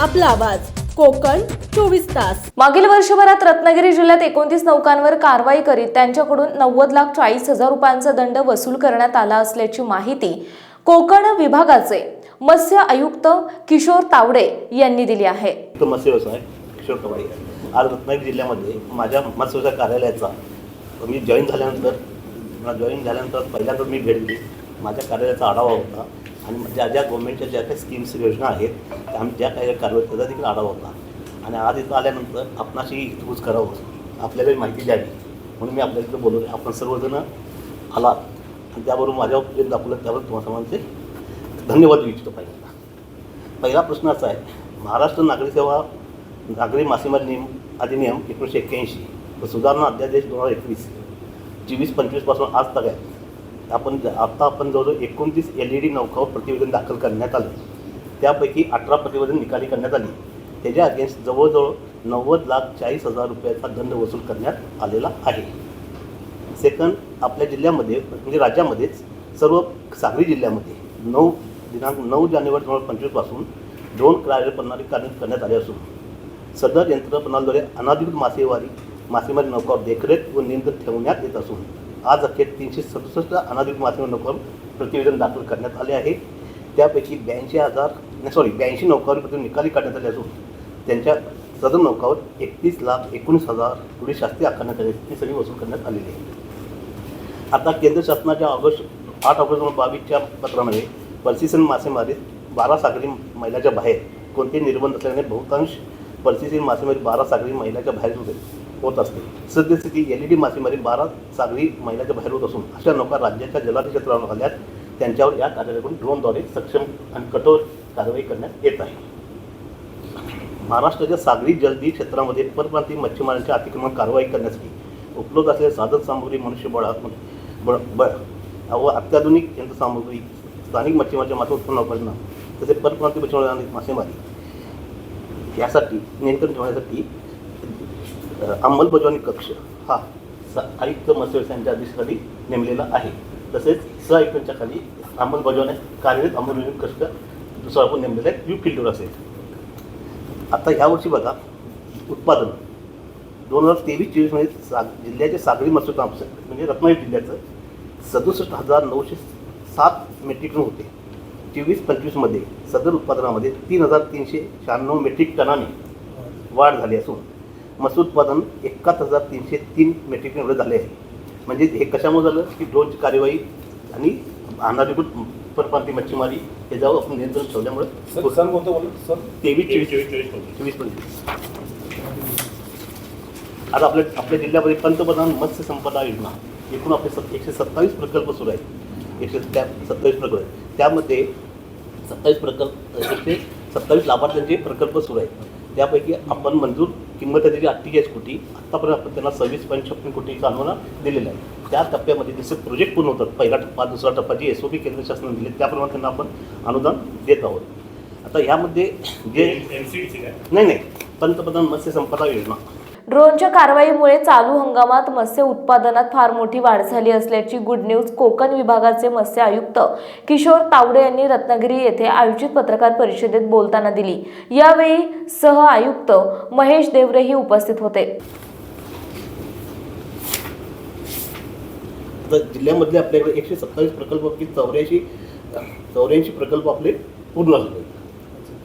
आपला आवाज. कोकण चोवीस तास. मागील वर्षभरात रत्नागिरी जिल्ह्यात एकोणतीस नौकांवर कारवाई करीत त्यांच्याकडून नव्वद लाख चाळीस हजार रुपयांचा दंड वसूल करण्यात आला असल्याची माहिती कोकण विभागाचे मत्स्य आयुक्त किशोर तावडे यांनी दिली आहे. तो मत्स्य व्यवसाय किशोर कवाडे आज रत्नागिरी जिल्ह्यामध्ये माझ्या मत्स्य व्यवसाय कार्यालयाचा मी जॉईन झाल्यानंतर जॉईन झाल्यानंतर पहिल्यांदा मी भेट दिली माझ्या कार्यालयाचा आढावा होता. आणि ज्या ज्या गव्हर्नमेंटच्या ज्या काही स्कीम्स योजना आहेत त्या आम्ही ज्या काही कारवाई त्याचा देखील आढावा होता. आणि आज इथं आल्यानंतर आपणाशी हितगुज करावं. आपल्याला माहिती द्यावी. म्हणून मी आपल्या इथं बोलवले. आपण सर्वजण आलात. आणि त्याबरोबर माझ्यावर जे दाखवलं. त्यावर तुम्हाला सर्वांचे धन्यवाद देऊ इच्छितो पहिल्यांदा. पहिला प्रश्न असा आहे. महाराष्ट्र नागरी सेवा नागरी मासेमारी नियम अधिनियम एकोणीसशे एक्क्याऐंशी व सुधारणा अध्यादेश दोन हजार एकवीस चोवीस पंचवीसपासून आज तक आहे. आपण आता आपण जवळजवळ एकोणतीस एल ई डी नौकावर प्रतिवेदन दाखल करण्यात आले. त्यापैकी अठरा प्रतिवेदन निकाली करण्यात आली. त्याच्या अगेन्स्ट जवळजवळ नव्वद लाख चाळीस हजार रुपयाचा दंड वसूल करण्यात आलेला आहे. सेकंड आपल्या जिल्ह्यामध्ये म्हणजे राज्यामध्येच सर्व सागरी जिल्ह्यामध्ये नऊ दिनांक नऊ जानेवारी दोन हजार पंचवीसपासून दोन कार्य प्रणाली कार्यान्वित करण्यात आली असून सदर यंत्रप्रणालीद्वारे अनाधिकृत मासेमारी मासेमारी नौकावर देखरेख व नियंत्रण ठेवण्यात येत असून आज अखेर तीनशे सदुसष्ट अनाधिक मासेमारी नोकर प्रतिवेदन दाखल करण्यात आले आहे. त्यापैकी ब्याऐंशी हजार सॉरी ब्याऐंशी नौकावर प्रति निकाली काढण्यात आले असून त्यांच्या सदर नौकावर एकतीस लाख एकोणीस हजार एवढी शास्ती आकारण्यात आली ती सगळी वसूल करण्यात आलेली आहे. आता केंद्र शासनाच्या ऑगस्ट आठ ऑगस्ट दोन हजार बावीसच्या पत्रामध्ये पर्सिसन मासेमारीत बारा सागरी मैलाच्या बाहेर कोणतेही निर्बंध असल्याने बहुतांश पर्सिसन मासेमारी बारा सागरी मैलाच्या बाहेर होते. होत असते. सद्यस्थिती एल ई डी मासेमारी बारा सागरी महिन्याच्या बाहेर होत असून अशा नौका राज्याच्या जलाधी क्षेत्रावर आल्यात त्यांच्यावर या कार्यालयाकडून ड्रोनद्वारे सक्षम आणि कठोर कारवाई करण्यात येत आहे. महाराष्ट्राच्या सागरी जलदी क्षेत्रामध्ये परप्रांतीय मच्छीमारांच्या अतिक्रमण कारवाई करण्यासाठी उपलब्ध असलेल्या साधन सामुग्री मनुष्यबळात्मक बळ बळ व अत्याधुनिक यंत्रसामुग्री स्थानिक मच्छीमारांच्या मात्र उत्पन्न परिणाम तसेच परप्रांतीय मच्छीमार मासेमारी यासाठी नियंत्रण ठेवण्यासाठी अंमलबजावणी कक्ष हा स आयुक्त मत्स्य यांच्या आदेशाखाली नेमलेला आहे. तसेच स आयुक्तांच्या खाली अंमलबजावणी कार्यरत अंमलबजावणी कक्ष दुसरा आपण नेमलेला आहे. यू फिल्डवर असेल. आता ह्यावर्षी बघा उत्पादन दोन हजार तेवीस चोवीसमध्ये साग जिल्ह्याचे सागरी मत्स्य म्हणजे रत्नागिरी जिल्ह्याचं सदुसष्ट हजार नऊशे सात मेट्रिक टन होते. चोवीस पंचवीसमध्ये सदर उत्पादनामध्ये तीन हजार तीनशे शहाण्णव मेट्रिक टनाने वाढ झाली असून मत्स्य उत्पादन एकाहत्तर हजार तीनशे तीन मेट्रिक टन एवढे झाले आहे म्हणजे हे कशामुळे झालं? की ड्रोनची कार्यवाही आणि अनाधिकृत परप्रांतीय मच्छीमारी याच्यावर आपण नियंत्रण ठेवल्यामुळे सर सन कोणतं बोललं? सर? तेवीस चोवीस. चोवीस पंचवीस. आज आपल्या आपल्या जिल्ह्यामध्ये पंतप्रधान मत्स्य संपदा योजना. एकूण आपले सत एकशे सत्तावीस प्रकल्प सुरू आहेत. एकशे त्या सत्तावीस प्रकल्प त्यामध्ये सत्तावीस प्रकल्प एकशे सत्तावीस लाभार्थ्यांचे प्रकल्प सुरू आहेत. त्यापैकी आपण मंजूर किंमत आहे त्याची अठ्ठेचाळीस कोटी. आत्तापर्यंत आपण त्यांना सव्वीस छप्पन कोटीचा अनुदान दिलेलं आहे. त्या टप्प्यामध्ये जसे प्रोजेक्ट पूर्ण होतात. पहिला टप्पा दुसरा टप्पा जी एस ओ पी केंद्र शासनाने दिले त्याप्रमाणे त्यांना आपण अनुदान देत आहोत. आता यामध्ये जे नाही नाही. पंतप्रधान मत्स्य संपदा योजना. ड्रोनच्या कारवाईमुळे चालू हंगामात मत्स्य उत्पादनात फार मोठी वाढ झाली असल्याची गुड न्यूज कोकण विभागाचे मत्स्य आयुक्त किशोर तावडे यांनी रत्नागिरी येथे आयोजित पत्रकार परिषदेत बोलताना दिली. यावेळी सह आयुक्त महेश देवरेही उपस्थित होते. जिल्ह्यामधले आपल्याकडे एकशे सत्तावीस प्रकल्पपैकी चौऱ्याऐंशी चौऱ्याऐंशी प्रकल्प आपले पूर्ण झाले.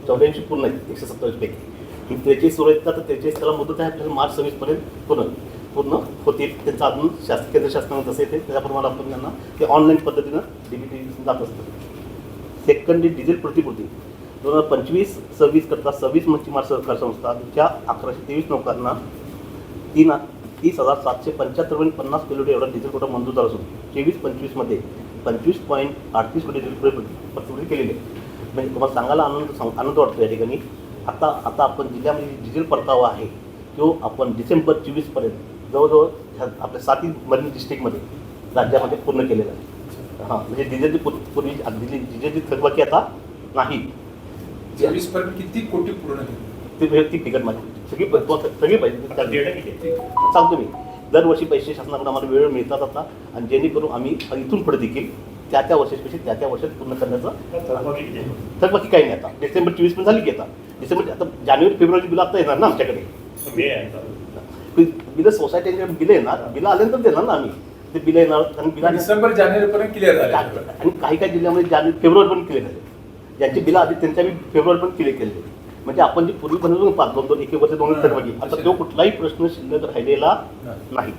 चौऱ्याऐंशी पूर्ण आहेत एकशे सत्तावीसपैकी आणि त्रेचाळीस सुरू का तर त्रेचाळीस त्याला मुदत आहे आपल्याला मार्च सव्वीसपर्यंत पूर्ण पूर्ण होतील. त्यांचं अजून शासन केंद्र शासनाने जसे येते त्याप्रमाणे आपण त्यांना ते ऑनलाईन पद्धतीनं डीबीटी जात असतं. सेकंड डिझेल प्रतिकृती दोन हजार पंचवीस सव्वीस करता सव्वीस म्हणजे मच्छीमार सहकार संस्था ज्या अकराशे तेवीस नौकांना तीन तीस हजार सातशे पंच्याहत्तर पॉईंट पन्नास किलोमीटर एवढा डिझेल कोटा मंजूर झाला असून चोवीस पंचवीसमध्ये पंचवीस पॉईंट अडतीस कोटी डिझेल प्रतिकृती केलेली आहे. म्हणजे तुम्हाला सांगायला आनंद सांग आनंद वाटतो या ठिकाणी. आता आता आपण जिल्ह्यामध्ये डिझेल परतावा आहे तो आपण डिसेंबर चोवीसपर्यंत जवळजवळ ह्या आपल्या सातही मरीन डिस्ट्रिक्टमध्ये राज्यामध्ये पूर्ण केलेलं आहे. हां म्हणजे डिझेलची पूर- पूर्वी डिझेल डिझेलची थकबाकी आता नाही. चोवीसपर्यंत किती कोटी पूर्ण ते वैयक्तिक तिकट माझी सगळी सगळी पाहिजे. सांगतो मी. दरवर्षी पैसे शासनाकडून आम्हाला वेळ मिळतात आता आणि जेणेकरून आम्ही इथून पुढे देखील त्या त्या वर्षापेक्षा त्या त्या वर्षात पूर्ण करण्याचं थकबाकी काही नाही आता. डिसेंबर चोवीस पण झाली की आता. डिसेंबर आता जानेवारी फेब्रुवारी बिल आता येणार ना आमच्याकडे. बिलं सोसायटीचे बिलं येणार. बिलं आल्यानंतर देणार ना आम्ही. ते बिलं येणार. आणि बिला डिसेंबर जानेवारी पर्यंत क्लिअर झाले. आणि काही काही जिल्ह्यामध्ये जानेवारी फेब्रुवारी पण क्लिअर झाले. ज्यांची बिलं आधी त्यांच्या मी फेब्रुवारी पण क्लिअर केले. म्हणजे आपण जे पूर्वी बनवून पाच दोन दोन एक वर्ष दोन थरवागी आता तो कुठलाही प्रश्न शिल्लक राहिलेला नाही.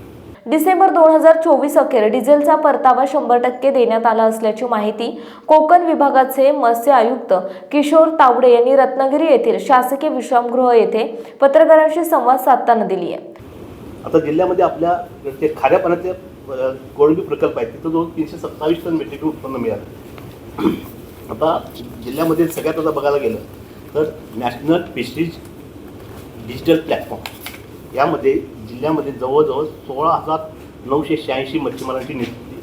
डिसेंबर दोन हजार चोवीस अखेर डिझेलचा परतावा शंभर टक्के देण्यात आला असल्याची माहिती कोकण विभागाचे मत्स्य आयुक्त किशोर तावडे यांनी रत्नागिरी येथील शासकीय विश्रामगृह येथे पत्रकारांशी संवाद साधताना दिली आहे. आता जिल्ह्यामध्ये आपल्या जे खाऱ्या पाण्याचे कोळंबी प्रकल्प आहेत तिथं जवळ तीनशे सत्तावीस टन मेट्रिक उत्पन्न मिळालं. आता जिल्ह्यामध्ये सगळ्यात आता बघायला गेलं तर नॅशनल फिशरीज डिजिटल प्लॅटफॉर्म. यामध्ये जिल्ह्यामध्ये जवळजवळ सोळा हजार नऊशे शहाऐंशी मच्छीमारांची नियुक्ती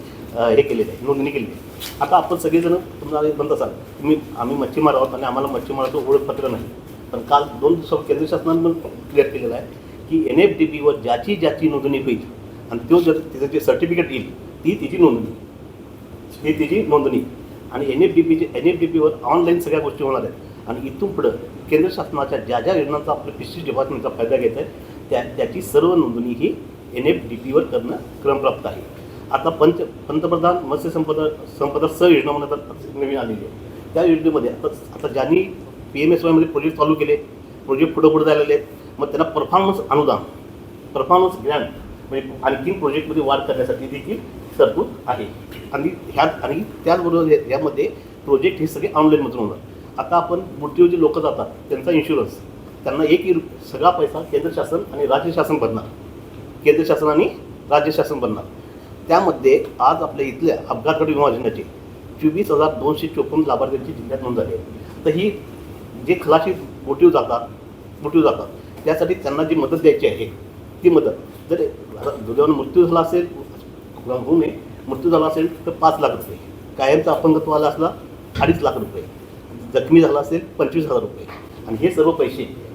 हे केलेली आहे नोंदणी केलेली आहे. आता आपण सगळेजण तुम्हाला म्हणत असाल तुम्ही आम्ही मच्छीमार आहोत आणि आम्हाला मच्छीमाराचं ओळखपत्र नाही. पण काल दोन दिवसावर केंद्र शासनानं क्लिअर केलेलं आहे की एन एफ डी पीवर ज्याची ज्याची नोंदणी होईल आणि तो जर तिचं जे सर्टिफिकेट येईल ती तिची नोंदणी. ही तिची नोंदणी. आणि एन एफ डी पीची एन एफ डी पीवर ऑनलाईन सगळ्या गोष्टी होणार आहेत. आणि इथून पुढं केंद्र शासनाच्या ज्या ज्या योजनांचा आपल्या फिशरीज डिपार्टमेंटचा फायदा घेत आहे त्या त्याची सर्व नोंदणी ही एन एफ डी पीवर करणं क्रमप्राप्त आहे. आता पंच पंतप्रधान मत्स्य संपदा संपदा स योजना म्हणून आता नवीन आलेली आहे. त्या योजनेमध्ये आता आता ज्यांनी पी एम एस वायमध्ये प्रोजेक्ट चालू केले प्रोजेक्ट पुढं पुढे झालेले आहेत मग त्यांना परफॉर्मन्स अनुदान परफॉर्मन्स ग्रँट म्हणजे आणखीन प्रोजेक्टमध्ये वाढ करण्यासाठी देखील तरतूद आहे. आणि ह्यात आणि त्याचबरोबर या- यामध्ये प्रोजेक्ट हे सगळे ऑनलाईनमधून होणार. आता आपण बोटीवर जे लोक जातात त्यांचा इन्शुरन्स त्यांना एक सगळा पैसा केंद्र शासन आणि राज्य शासन बनणार. केंद्र शासन आणि राज्य शासन बनणार. त्यामध्ये आज आपल्या इथल्या अपघात विमा योजनेचे चोवीस हजार दोनशे चोपन्न लाभार्थ्यांची जिल्ह्यात नोंद झाली आहे. तर ही जे खलाशी मोटीव जातात मोटीव जातात त्यासाठी त्यांना जी मदत द्यायची आहे ती मदत जर दुर्दैवानं मृत्यू झाला असेल होऊ नये मृत्यू झाला असेल तर पाच लाख रुपये. कायमचा अपंगत्व आला असला अडीच लाख रुपये. जखमी झाला असेल पंचवीस हजार रुपये. आणि हे सर्व पैसे